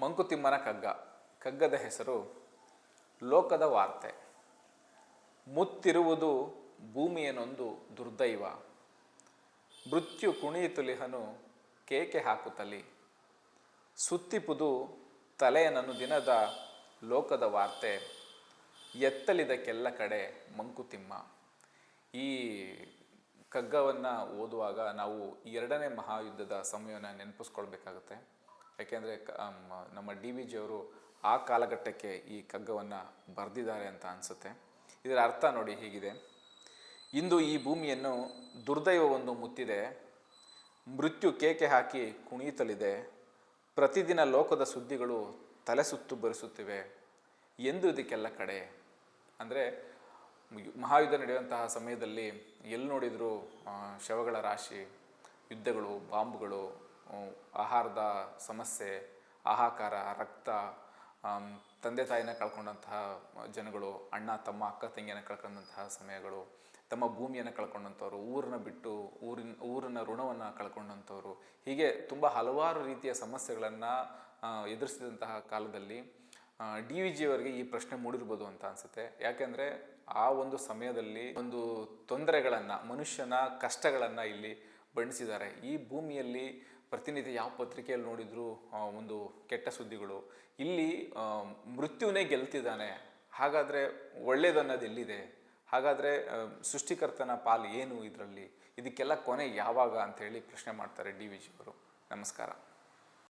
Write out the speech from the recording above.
ಮಂಕುತಿಮ್ಮನ ಕಗ್ಗ. ಕಗ್ಗದ ಹೆಸರು ಲೋಕದ ವಾರ್ತೆ. ಮುತ್ತಿರುವುದು ಭೂಮಿಯನೊಂದು ದುರ್ದೈವ. ಮೃತ್ಯು ಕುಣಿಯಿತುಲಿಹನು ಕೇಕೆ ಹಾಕುತ್ತಲಿ. ಸುತ್ತಿಪುದು ತಲೆಯನನ್ನು ದಿನದ ಲೋಕದ ವಾರ್ತೆ. ಎತ್ತಲಿದಕ್ಕೆಲ್ಲ ಕಡೆ ಮಂಕುತಿಮ್ಮ. ಈ ಕಗ್ಗವನ್ನು ಓದುವಾಗ ನಾವು ಎರಡನೇ ಮಹಾಯುದ್ಧದ ಸಮಯವನ್ನು ನೆನಪಿಸ್ಕೊಳ್ಬೇಕಾಗುತ್ತೆ. ಯಾಕೆಂದರೆ ನಮ್ಮ ಡಿ ವಿ ಜಿಯವರು ಆ ಕಾಲಘಟ್ಟಕ್ಕೆ ಈ ಕಗ್ಗವನ್ನು ಬರೆದಿದ್ದಾರೆ ಅಂತ ಅನಿಸುತ್ತೆ. ಇದರ ಅರ್ಥ ನೋಡಿ ಹೀಗಿದೆ. ಇಂದು ಈ ಭೂಮಿಯನ್ನು ದುರ್ದೈವವೊಂದು ಮುತ್ತಿದೆ. ಮೃತ್ಯು ಕೇಕೆ ಹಾಕಿ ಕುಣಿಯುತ್ತಲಿದೆ ಪ್ರತಿದಿನ ಲೋಕದ ಸುದ್ದಿಗಳು ತಲೆ ಸುತ್ತು ಬರಿಸುತ್ತಿವೆ. ಎಂದು ಇದಕ್ಕೆಲ್ಲ ಕಡೆ. ಅಂದರೆ ಮಹಾಯುದ್ಧ ನಡೆಯುವಂತಹ ಸಮಯದಲ್ಲಿ ಎಲ್ಲಿ ನೋಡಿದರೂ ಶವಗಳ ರಾಶಿ, ಯುದ್ಧಗಳು, ಬಾಂಬ್ಗಳು ಆಹಾರದ ಸಮಸ್ಯೆ, ಆಹಾಕಾರ, ರಕ್ತ ತಂದೆ ತಾಯಿನ ಕಳ್ಕೊಂಡಂತಹ ಜನಗಳು, ಅಣ್ಣ, ತಮ್ಮ, ಅಕ್ಕ, ತಂಗಿಯನ್ನು ಕಳ್ಕೊಂಡಂತಹ ಸಮಯಗಳು, ತಮ್ಮ ಭೂಮಿಯನ್ನು ಕಳ್ಕೊಂಡಂಥವ್ರು, ಊರನ್ನ ಬಿಟ್ಟು ಊರಿನ ಊರಿನ ಋಣವನ್ನು ಕಳ್ಕೊಂಡಂಥವ್ರು, ಹೀಗೆ ತುಂಬ ಹಲವಾರು ರೀತಿಯ ಸಮಸ್ಯೆಗಳನ್ನು ಎದುರಿಸಿದಂತಹ ಕಾಲದಲ್ಲಿ ಡಿ ವಿ ಜಿಯವರಿಗೆ ಈ ಪ್ರಶ್ನೆ ಮೂಡಿರ್ಬೋದು ಅಂತ ಅನಿಸುತ್ತೆ. ಯಾಕೆಂದರೆ ಆ ಒಂದು ಸಮಯದಲ್ಲಿ ಒಂದು ತೊಂದರೆಗಳನ್ನು, ಮನುಷ್ಯನ ಕಷ್ಟಗಳನ್ನು ಇಲ್ಲಿ ಬಣ್ಣಿಸಿದ್ದಾರೆ. ಈ ಭೂಮಿಯಲ್ಲಿ ಪ್ರತಿನಿತ್ಯ ಯಾವ ಪತ್ರಿಕೆಯಲ್ಲಿ ನೋಡಿದರೂ ಒಂದು ಕೆಟ್ಟ ಸುದ್ದಿಗಳು. ಇಲ್ಲಿ ಮೃತ್ಯುವೇ ಗೆಲ್ತಿದ್ದಾನೆ. ಹಾಗಾದರೆ ಒಳ್ಳೇದನ್ನೋದು ಎಲ್ಲಿದೆ? ಹಾಗಾದರೆ ಸೃಷ್ಟಿಕರ್ತನ ಪಾಲು ಏನು ಇದರಲ್ಲಿ? ಇದಕ್ಕೆಲ್ಲ ಕೊನೆ ಯಾವಾಗ ಅಂತ ಹೇಳಿ ಪ್ರಶ್ನೆ ಮಾಡ್ತಾರೆ ಡಿ ವಿ ಜಿಯವರು. ನಮಸ್ಕಾರ.